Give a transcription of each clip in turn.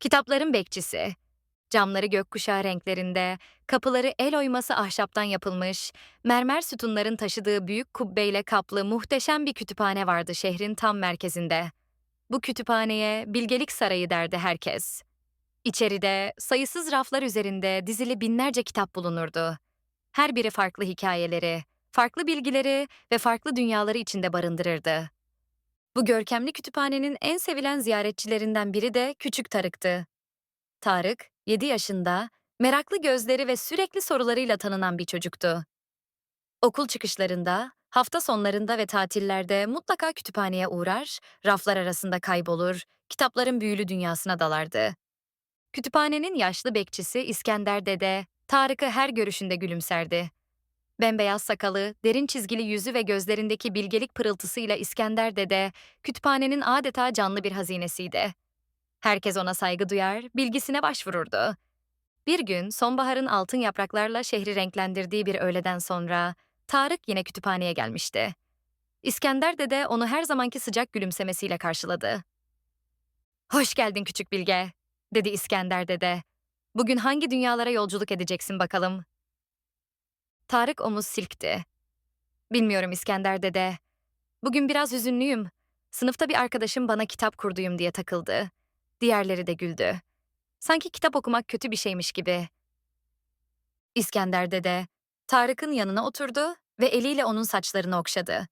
Kitapların bekçisi. Camları gökkuşağı renklerinde, kapıları el oyması ahşaptan yapılmış, mermer sütunların taşıdığı büyük kubbeyle kaplı muhteşem bir kütüphane vardı şehrin tam merkezinde. Bu kütüphaneye Bilgelik Sarayı derdi herkes. İçeride sayısız raflar üzerinde dizili binlerce kitap bulunurdu. Her biri farklı hikayeleri, farklı bilgileri ve farklı dünyaları içinde barındırırdı. Bu görkemli kütüphanenin en sevilen ziyaretçilerinden biri de Küçük Tarık'tı. Tarık, 7 yaşında, meraklı gözleri ve sürekli sorularıyla tanınan bir çocuktu. Okul çıkışlarında, hafta sonlarında ve tatillerde mutlaka kütüphaneye uğrar, raflar arasında kaybolur, kitapların büyülü dünyasına dalardı. Kütüphanenin yaşlı bekçisi İskender Dede, Tarık'ı her görüşünde gülümserdi. Bembeyaz sakalı, derin çizgili yüzü ve gözlerindeki bilgelik pırıltısıyla İskender Dede, kütüphanenin adeta canlı bir hazinesiydi. Herkes ona saygı duyar, bilgisine başvururdu. Bir gün sonbaharın altın yapraklarla şehri renklendirdiği bir öğleden sonra Tarık yine kütüphaneye gelmişti. İskender Dede onu her zamanki sıcak gülümsemesiyle karşıladı. Hoş geldin küçük bilge, dedi İskender Dede. Bugün hangi dünyalara yolculuk edeceksin bakalım? Tarık omuz silkti. Bilmiyorum İskender Dede. Bugün biraz hüzünlüyüm. Sınıfta bir arkadaşım bana kitap kurduyum diye takıldı. Diğerleri de güldü. Sanki kitap okumak kötü bir şeymiş gibi. İskender Dede, Tarık'ın yanına oturdu ve eliyle onun saçlarını okşadı.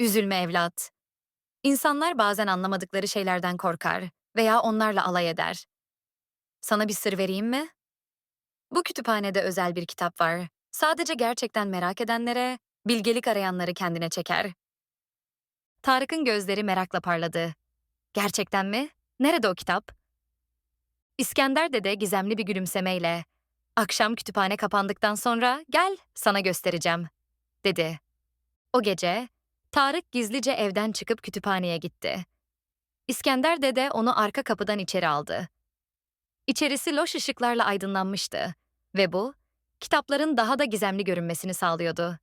Üzülme evlat. İnsanlar bazen anlamadıkları şeylerden korkar veya onlarla alay eder. Sana bir sır vereyim mi? Bu kütüphanede özel bir kitap var. Sadece gerçekten merak edenlere, bilgelik arayanları kendine çeker. Tarık'ın gözleri merakla parladı. Gerçekten mi? Nerede o kitap? İskender Dede gizemli bir gülümsemeyle, "Akşam kütüphane kapandıktan sonra gel, sana göstereceğim." dedi. O gece Tarık gizlice evden çıkıp kütüphaneye gitti. İskender Dede onu arka kapıdan içeri aldı. İçerisi loş ışıklarla aydınlanmıştı ve bu, kitapların daha da gizemli görünmesini sağlıyordu.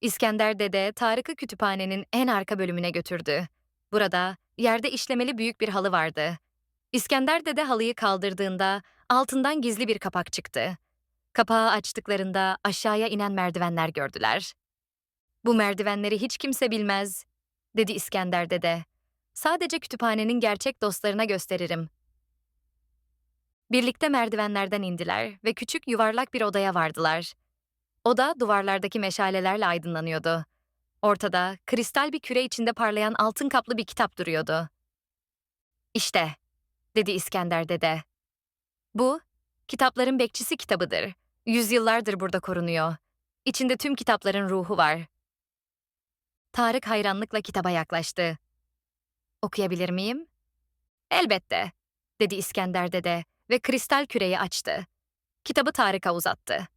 İskender Dede Tarık'ı kütüphanenin en arka bölümüne götürdü. Burada yerde işlemeli büyük bir halı vardı. İskender Dede halıyı kaldırdığında altından gizli bir kapak çıktı. Kapağı açtıklarında aşağıya inen merdivenler gördüler. Bu merdivenleri hiç kimse bilmez, dedi İskender Dede. Sadece kütüphanenin gerçek dostlarına gösteririm. Birlikte merdivenlerden indiler ve küçük yuvarlak bir odaya vardılar. Oda duvarlardaki meşalelerle aydınlanıyordu. Ortada kristal bir küre içinde parlayan altın kaplı bir kitap duruyordu. İşte, dedi İskender Dede. Bu, kitapların bekçisi kitabıdır. Yüzyıllardır burada korunuyor. İçinde tüm kitapların ruhu var. Tarık hayranlıkla kitaba yaklaştı. Okuyabilir miyim? Elbette, dedi İskender Dede ve kristal küreyi açtı. Kitabı Tarık'a uzattı.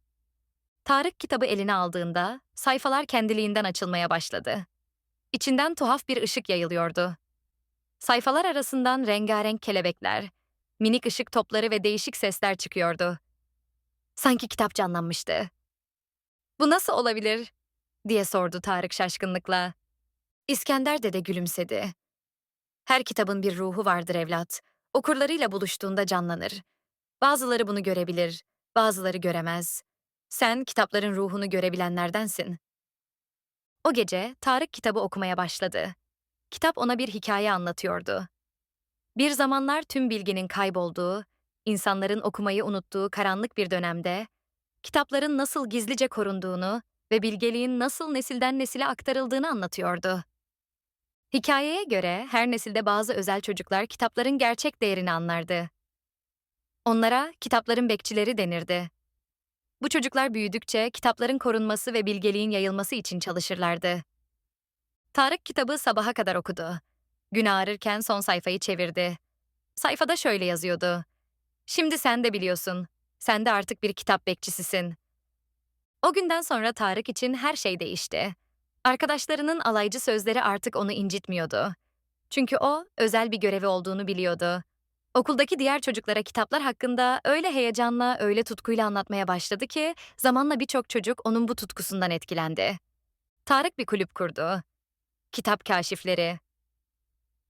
Tarık kitabı eline aldığında sayfalar kendiliğinden açılmaya başladı. İçinden tuhaf bir ışık yayılıyordu. Sayfalar arasından rengarenk kelebekler, minik ışık topları ve değişik sesler çıkıyordu. Sanki kitap canlanmıştı. Bu nasıl olabilir? diye sordu Tarık şaşkınlıkla. İskender de de gülümsedi. Her kitabın bir ruhu vardır evlat. Okurlarıyla buluştuğunda canlanır. Bazıları bunu görebilir, bazıları göremez. Sen kitapların ruhunu görebilenlerdensin. O gece Tarık kitabı okumaya başladı. Kitap ona bir hikaye anlatıyordu. Bir zamanlar tüm bilginin kaybolduğu, insanların okumayı unuttuğu karanlık bir dönemde, kitapların nasıl gizlice korunduğunu ve bilgeliğin nasıl nesilden nesile aktarıldığını anlatıyordu. Hikayeye göre her nesilde bazı özel çocuklar kitapların gerçek değerini anlardı. Onlara kitapların bekçileri denirdi. Bu çocuklar büyüdükçe kitapların korunması ve bilgeliğin yayılması için çalışırlardı. Tarık kitabı sabaha kadar okudu. Gün ağrırken son sayfayı çevirdi. Sayfada şöyle yazıyordu. Şimdi sen de biliyorsun. Sen de artık bir kitap bekçisisin. O günden sonra Tarık için her şey değişti. Arkadaşlarının alaycı sözleri artık onu incitmiyordu. Çünkü o özel bir görevi olduğunu biliyordu. Okuldaki diğer çocuklara kitaplar hakkında öyle heyecanla, öyle tutkuyla anlatmaya başladı ki zamanla birçok çocuk onun bu tutkusundan etkilendi. Tarık bir kulüp kurdu. Kitap kaşifleri.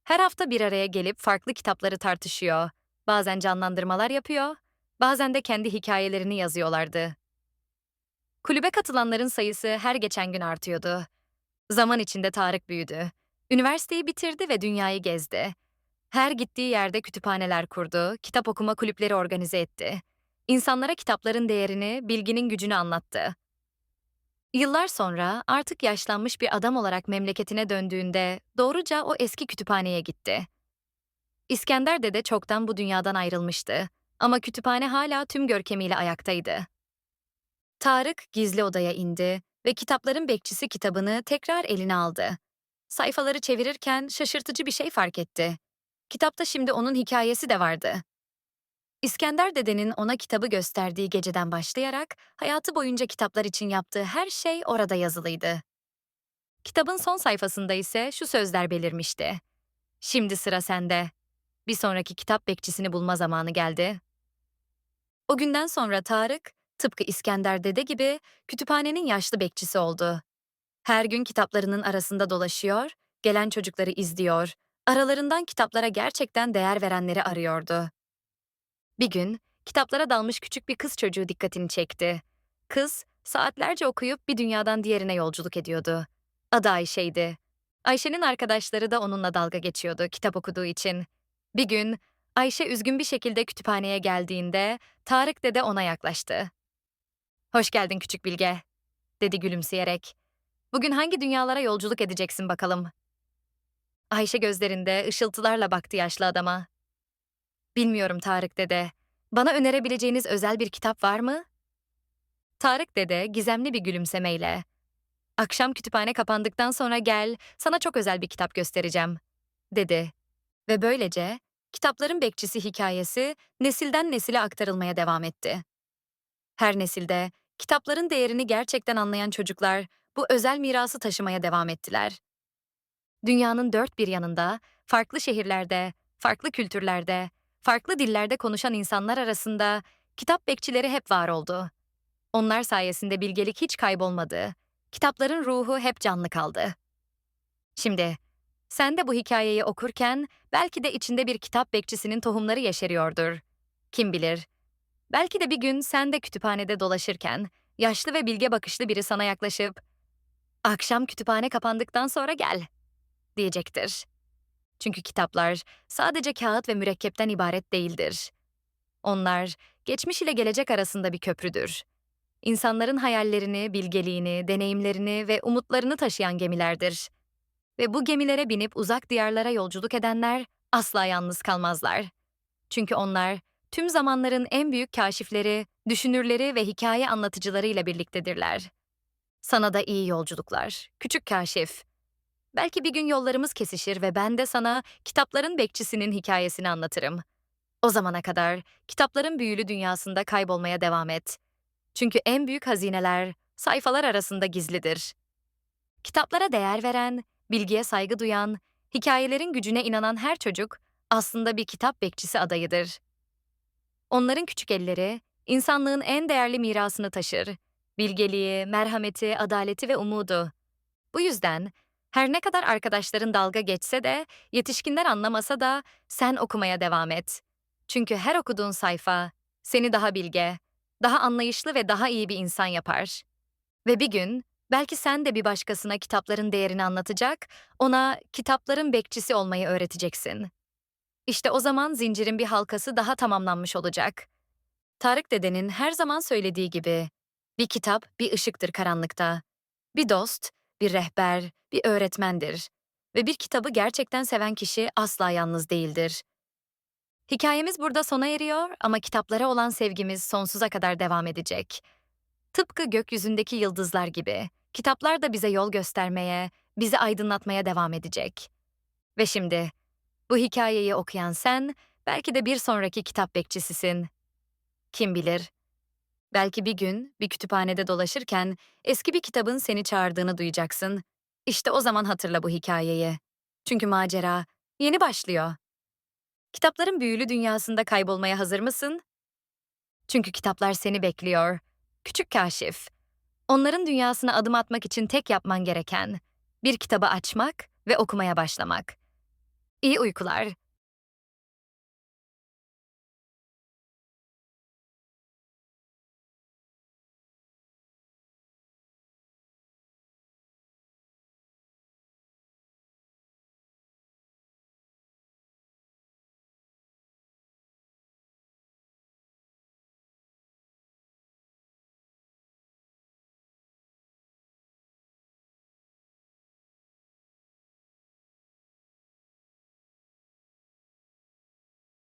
Her hafta bir araya gelip farklı kitapları tartışıyor. Bazen canlandırmalar yapıyor, bazen de kendi hikayelerini yazıyorlardı. Kulübe katılanların sayısı her geçen gün artıyordu. Zaman içinde Tarık büyüdü. Üniversiteyi bitirdi ve dünyayı gezdi. Her gittiği yerde kütüphaneler kurdu, kitap okuma kulüpleri organize etti. İnsanlara kitapların değerini, bilginin gücünü anlattı. Yıllar sonra artık yaşlanmış bir adam olarak memleketine döndüğünde doğruca o eski kütüphaneye gitti. İskender Dede çoktan bu dünyadan ayrılmıştı ama kütüphane hala tüm görkemiyle ayaktaydı. Tarık gizli odaya indi ve kitapların bekçisi kitabını tekrar eline aldı. Sayfaları çevirirken şaşırtıcı bir şey fark etti. Kitapta şimdi onun hikayesi de vardı. İskender dedenin ona kitabı gösterdiği geceden başlayarak hayatı boyunca kitaplar için yaptığı her şey orada yazılıydı. Kitabın son sayfasında ise şu sözler belirmişti. Şimdi sıra sende. Bir sonraki kitap bekçisini bulma zamanı geldi. O günden sonra Tarık, tıpkı İskender dede gibi kütüphanenin yaşlı bekçisi oldu. Her gün kitaplarının arasında dolaşıyor, gelen çocukları izliyor, aralarından kitaplara gerçekten değer verenleri arıyordu. Bir gün kitaplara dalmış küçük bir kız çocuğu dikkatini çekti. Kız saatlerce okuyup bir dünyadan diğerine yolculuk ediyordu. Adı Ayşe'ydi. Ayşe'nin arkadaşları da onunla dalga geçiyordu kitap okuduğu için. Bir gün Ayşe üzgün bir şekilde kütüphaneye geldiğinde Tarık dede ona yaklaştı. Hoş geldin küçük bilge, dedi gülümseyerek. Bugün hangi dünyalara yolculuk edeceksin bakalım? Ayşe gözlerinde ışıltılarla baktı yaşlı adama. Bilmiyorum Tarık dede. Bana önerebileceğiniz özel bir kitap var mı? Tarık dede gizemli bir gülümsemeyle. Akşam kütüphane kapandıktan sonra gel, sana çok özel bir kitap göstereceğim, dedi. Ve böylece kitapların bekçisi hikayesi nesilden nesile aktarılmaya devam etti. Her nesilde kitapların değerini gerçekten anlayan çocuklar bu özel mirası taşımaya devam ettiler. Dünyanın dört bir yanında, farklı şehirlerde, farklı kültürlerde, farklı dillerde konuşan insanlar arasında kitap bekçileri hep var oldu. Onlar sayesinde bilgelik hiç kaybolmadı. Kitapların ruhu hep canlı kaldı. Şimdi, sen de bu hikayeyi okurken belki de içinde bir kitap bekçisinin tohumları yeşeriyordur. Kim bilir? Belki de bir gün sen de kütüphanede dolaşırken yaşlı ve bilge bakışlı biri sana yaklaşıp "Akşam kütüphane kapandıktan sonra gel." diyecektir. Çünkü kitaplar sadece kağıt ve mürekkepten ibaret değildir. Onlar geçmiş ile gelecek arasında bir köprüdür. İnsanların hayallerini, bilgeliğini, deneyimlerini ve umutlarını taşıyan gemilerdir. Ve bu gemilere binip uzak diyarlara yolculuk edenler asla yalnız kalmazlar. Çünkü onlar tüm zamanların en büyük kaşifleri, düşünürleri ve hikaye anlatıcılarıyla birliktedirler. Sana da iyi yolculuklar, küçük kaşif. Belki bir gün yollarımız kesişir ve ben de sana kitapların bekçisinin hikayesini anlatırım. O zamana kadar kitapların büyülü dünyasında kaybolmaya devam et. Çünkü en büyük hazineler sayfalar arasında gizlidir. Kitaplara değer veren, bilgiye saygı duyan, hikayelerin gücüne inanan her çocuk aslında bir kitap bekçisi adayıdır. Onların küçük elleri insanlığın en değerli mirasını taşır. Bilgeliği, merhameti, adaleti ve umudu. Bu yüzden her ne kadar arkadaşların dalga geçse de, yetişkinler anlamasa da sen okumaya devam et. Çünkü her okuduğun sayfa seni daha bilge, daha anlayışlı ve daha iyi bir insan yapar. Ve bir gün belki sen de bir başkasına kitapların değerini anlatacak, ona kitapların bekçisi olmayı öğreteceksin. İşte o zaman zincirin bir halkası daha tamamlanmış olacak. Tarık dedenin her zaman söylediği gibi, bir kitap bir ışıktır karanlıkta. Bir dost, bir rehber, bir öğretmendir. Ve bir kitabı gerçekten seven kişi asla yalnız değildir. Hikayemiz burada sona eriyor ama kitaplara olan sevgimiz sonsuza kadar devam edecek. Tıpkı gökyüzündeki yıldızlar gibi, kitaplar da bize yol göstermeye, bizi aydınlatmaya devam edecek. Ve şimdi, bu hikayeyi okuyan sen, belki de bir sonraki kitap bekçisisin. Kim bilir? Belki bir gün bir kütüphanede dolaşırken eski bir kitabın seni çağırdığını duyacaksın. İşte o zaman hatırla bu hikayeyi. Çünkü macera yeni başlıyor. Kitapların büyülü dünyasında kaybolmaya hazır mısın? Çünkü kitaplar seni bekliyor. Küçük kaşif. Onların dünyasına adım atmak için tek yapman gereken bir kitabı açmak ve okumaya başlamak. İyi uykular.